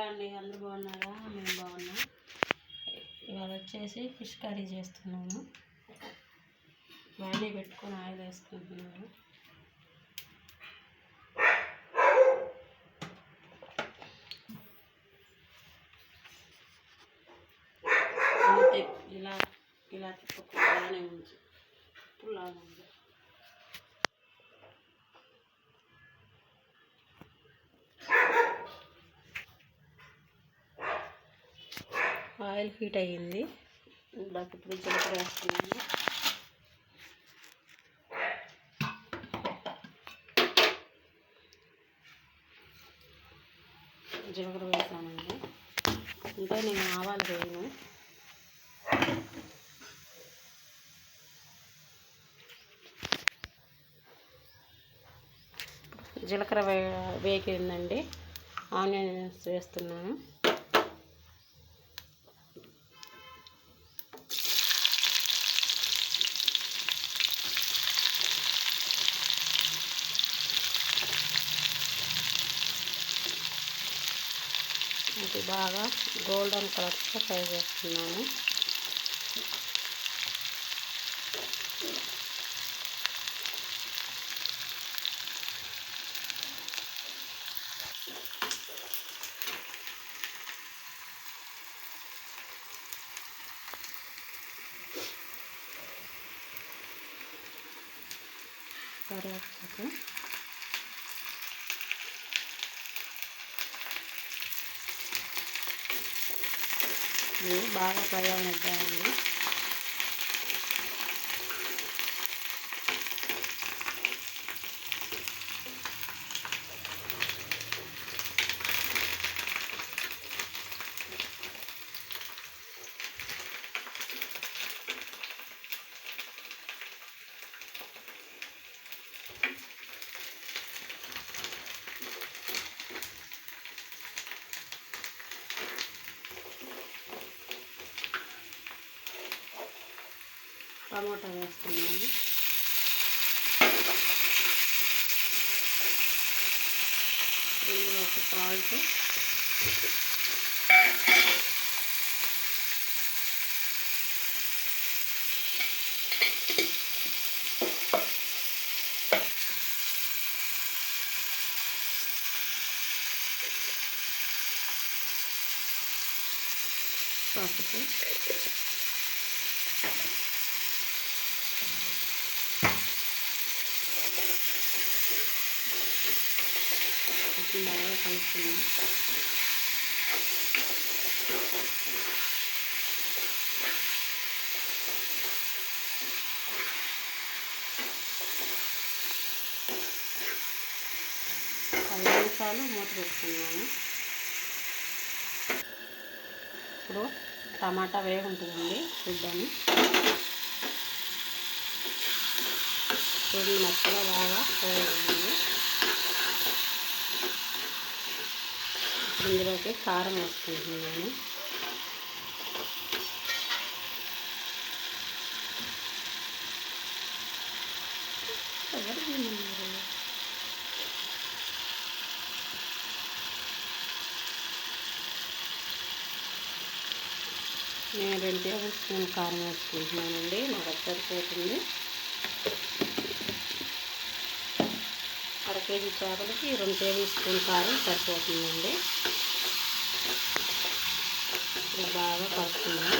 Hello అండి? అందరు బాగున్నారా? మేము బాగున్నాం. ఇవాళ వచ్చేసి ఫిష్ కర్రీ చేస్తున్నాను. బాగానే పెట్టుకొని ఆయిల్ వేసుకుంటున్నాను. అంతే ఇలా ఇలా తిప్పకుండానే ఉంచు పుల్లాగా ఉంది. ఆయిల్ హీట్ అయ్యింది. నాకు ఇప్పుడు జీలకర్ర వేస్తున్నాను. జీలకర్ర వేసానండి. ఇంకా నేను ఆవాలు వేయను. జీలకర్ర వే వేగిందండి. ఆనియన్స్ వేస్తున్నాను. ఇది బాగా గోల్డెన్ కలర్స్లో ఫ్రై చేస్తున్నాను. కరివేపాకు బాగా ఫ్రై అవనిద్దామండి టమాటా వేస్తున్నాను. ఒక సాల్ట్ పసుపు. కొంచెం బాగా కలుపుతున్నాం పది నిమిషాలు మూత పెట్టుకున్నాము ఇప్పుడు టమాటా వేగుంటుందండి చూద్దాము. చూడండి మెత్తగా బాగా ఇప్పుడు ఇందులోకి కారం వేసుకుంటున్నాను. నేను రెండు టేబుల్ స్పూన్ కారం వేసుకుంటున్నానండి. నాకు సరిపోతుంది అర కేజీ చేపలకి రెండు టేబుల్ స్పూన్ కారం సరిపోతుందండి. ఇది బాగా కలుపుతున్నాం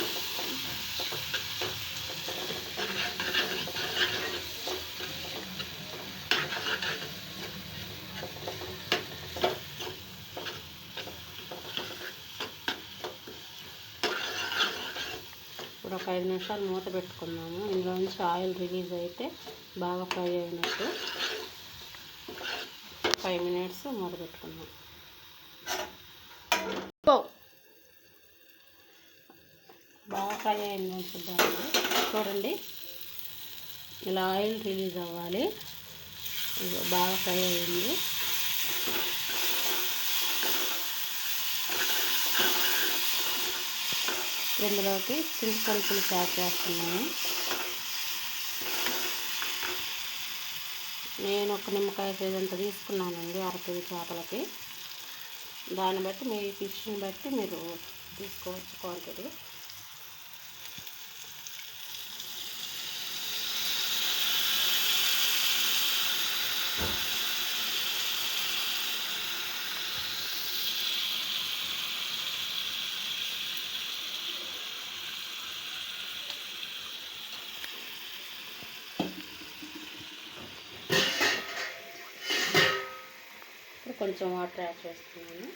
ఇప్పుడు ఒక ఐదు నిమిషాలు మూత పెట్టుకున్నాము ఇందులో నుంచి ఆయిల్ రిలీజ్ అయితే బాగా ఫ్రై అయినట్టు. ఫైవ్ మినిట్స్ మూత పెట్టుకున్నాం. బాగా ఫ్రై అయిందని చూద్దామండి. చూడండి. ఇలా ఆయిల్ రిలీజ్ అవ్వాలి. బాగా ఫ్రై అయింది. ఇందులోకి చింతపండు పులుసు యాడ్ చేస్తున్నాను. నేను ఒక నిమ్మకాయ సైజ్ అంత తీసుకున్నానండి అర కేజీ చేపలకి. దాన్ని బట్టి మీ ఫిష్ని బట్టి మీరు తీసుకోవచ్చు క్వాంటిటీ. కొంచెం వాటర్ యాడ్ చేస్తున్నాను.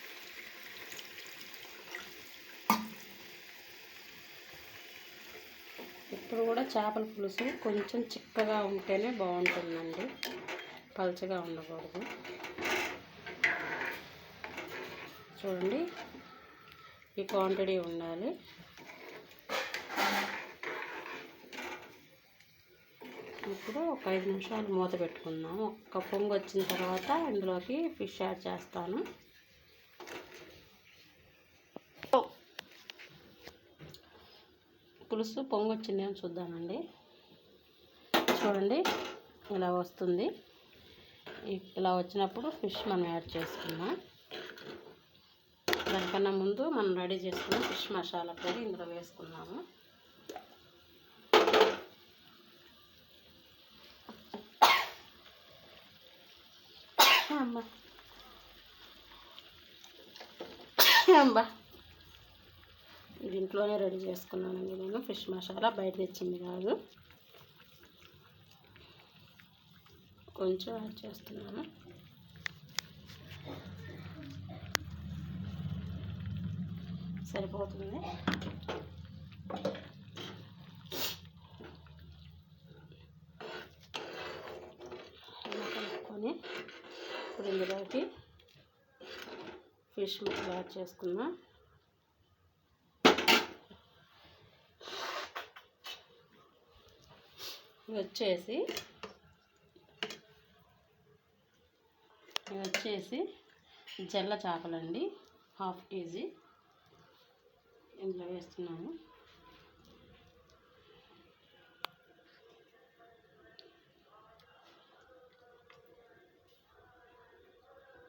ఇప్పుడు కూడా చేపల పులుసు కొంచెం చిక్కగా ఉంటేనే బాగుంటుందండి. పలుచగా ఉండకూడదు. చూడండి ఈ క్వాంటిటీ ఉండాలి. ఇప్పుడు ఒక ఐదు నిమిషాలు మూత పెట్టుకుందాం ఒక్క పొంగు వచ్చిన తర్వాత ఇందులోకి ఫిష్ యాడ్ చేస్తాను. పులుసు పొంగు వచ్చిందేమో చూద్దామండి. చూడండి ఇలా వస్తుంది. ఇలా వచ్చినప్పుడు ఫిష్ మనం యాడ్ చేసుకుందాం. దానికన్నా ముందు మనం రెడీ చేసుకున్న ఫిష్ మసాలా పొడి ఇందులో వేసుకున్నాము అంబా ఇది ఇంట్లోనే రెడీ చేసుకున్నానండి నేను. ఫిష్ మసాలా బయట తెచ్చింది కాదు. కొంచెం యాడ్ చేస్తున్నాను. సరిపోతుంది. కలుపుకొని ఇప్పుడు ఇందులోకి ఫిష్ ముక్కలు యాడ్ చేసుకుందాం. వచ్చేసి వచ్చేసి జల్ల చేపలండి హాఫ్ కేజీ. ఇందులో వేస్తున్నాను.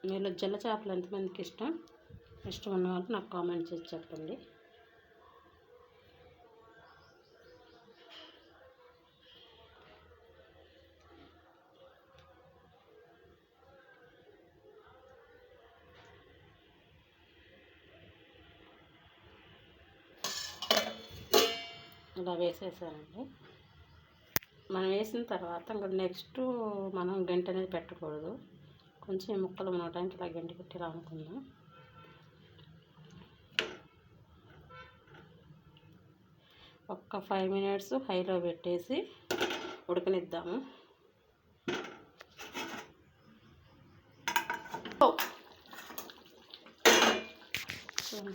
మీలో జల్ల చేపలు ఎంతమందికి ఇష్టం. ఇష్టం ఉన్న వాళ్ళు నాకు కామెంట్ చేసి చెప్పండి. ఇలా వేసేసానండి. మనం వేసిన తర్వాత ఇంకా నెక్స్ట్ మనం గంట అనేది పెట్టకూడదు. కొంచెం ఈ ముక్కలు మునగడానికి ఇలా గంట పెట్టి ఇలా అనుకుందాం. ఒక్క ఫైవ్ మినిట్స్ హైలో పెట్టేసి ఉడకనిద్దాము.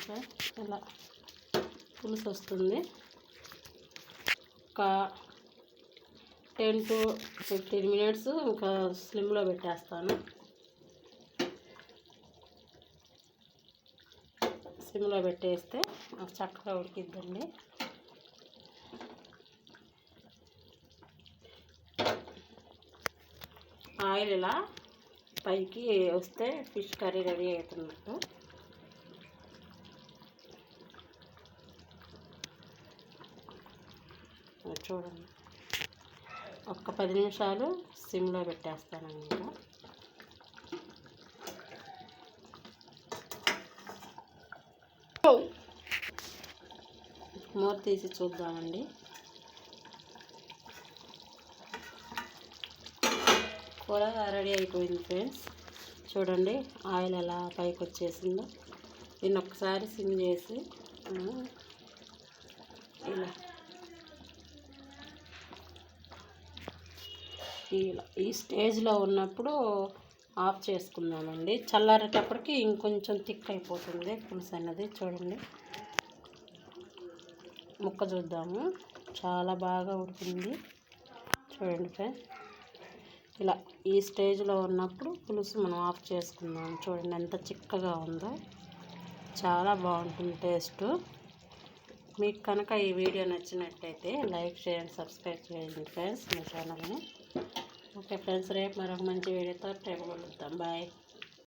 సార్ ఇలా పులుసు వస్తుంది. ఒక టెన్ టు ఫిఫ్టీన్ మినిట్స్ ఇంకా స్లిమ్లో పెట్టేస్తాను. సిమ్లో పెట్టేస్తే నాకు చక్కగా ఉడికిద్దండి. ఆయిల్ ఇలా పైకి వస్తే ఫిష్ కర్రీ రెడీ అవుతున్నట్టు. చూడండి. ఒక్క పది నిమిషాలు సిమ్లో పెట్టేస్తానన్నమాట. మూత తీసి చూద్దామండి. కూర రెడీ అయిపోయింది ఫ్రెండ్స్. చూడండి ఆయిల్ ఎలా పైకి వచ్చేసిందో దీన్ని ఒకసారి సిమ్ చేసి ఇలా. ఇలా. ఈ స్టేజ్లో ఉన్నప్పుడు ఆఫ్ చేసుకుందామండి. చల్లారేటప్పటికి ఇంకొంచెం థిక్ అయిపోతుంది. పులుసు అన్నది చూడండి. ముక్క చూద్దాము. చాలా బాగా ఉడికింది. చూడండి ఫ్రెండ్స్. ఇలా ఈ స్టేజ్లో ఉన్నప్పుడు పులుసు మనం ఆఫ్ చేసుకుందాం. చూడండి ఎంత చిక్కగా ఉందో. చాలా బాగుంటుంది టేస్ట్. మీకు కనుక ఈ వీడియో నచ్చినట్టయితే లైక్ చేయండి సబ్స్క్రైబ్ చేయండి ఫ్రెండ్స్ మీ ఛానల్ని. ఓకే ఫ్రెండ్స్ రేపు మరొక మంచి వీడియోతో రేపు కలుద్దాం బాయ్.